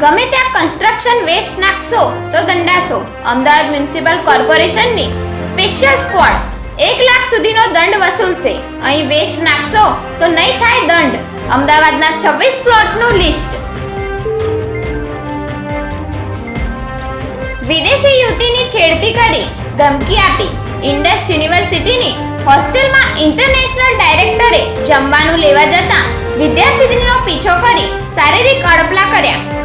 ગમે ત્યાં construction waste નાખશો, તો દંડાશો. અમદાવાદ મ્યુનિસિપલ કોર્પોરેશનની સ્પેશિયલ સ્ક્વોડ એક લાખ સુધીનો દંડ વસૂલશે. અહીં વેસ્ટ નાખશો, તો નહીં થાય દંડ. અમદાવાદના છવ્વીસ પ્લોટનું લિસ્ટ વિદેશી યુવતીની છેડતી કરી ધમકી આપી. ઇન્ડસ યુનિવર્સિટીની હોસ્ટેલમાં ઇન્ટરનેશનલ ડાયરેક્ટરે જમવાનું લેવા જતા વિદ્યાર્થીનીનો પીછો કરી શારીરિક અડપલા કર્યા.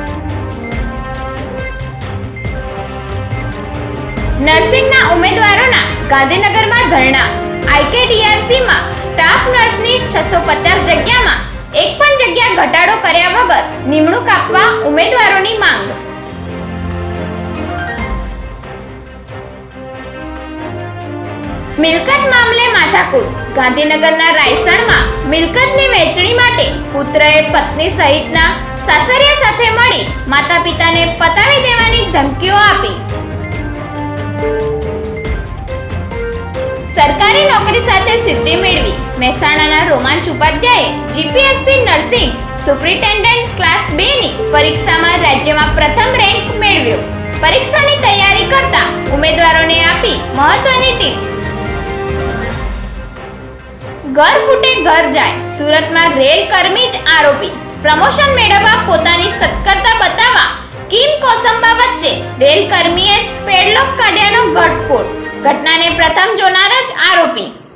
નર્સિંગના ઉમેદવારોના ગાંધીનગરમાં ધરણા. આઈકેડીઆરસીમાં સ્ટાફ નર્સની છસો પચાસ જગ્યામાં એક પણ જગ્યા ઘટાડો કર્યા વગર નિમણૂક આપવા ઉમેદવારોની માંગ. મિલકત મામલે માથાકૂટ. ગાંધીનગરના રાયસણમાં મિલકતની વહેંચણી માટે પુત્રએ પત્ની સહિતના સાસરિયા સાથે મળી માતા પિતાને પતાવી દેવાની ધમકીઓ આપી. સરકારી નોકરી સાથે સિદ્ધિ મેળવી. મહેસાણાના રોમાંચ ઉપાધ્યાયે જીપીએસસી નર્સિંગ સુપ્રિન્ટેન્ડન્ટ ક્લાસ 2 ની પરીક્ષામાં રાજ્યમાં પ્રથમ રેન્ક મેળવ્યો. પરીક્ષાની તૈયારી કરતા ઉમેદવારોને આપી મહત્વની ટિપ્સ. ઘર ફૂટે ઘર જાય, સુરતમાં રેલ કર્મી જ આરોપી. પ્રમોશન મેળવવા પોતાની સત્કરતા બતાવવા, કિમ કોસંબા વચ્ચે રેલ કર્મીએ જ પેડલોક કાઢ્યાનો ઘટસ્ફોટ ઘટનાને પ્રથમ જોનાર જ આરોપી.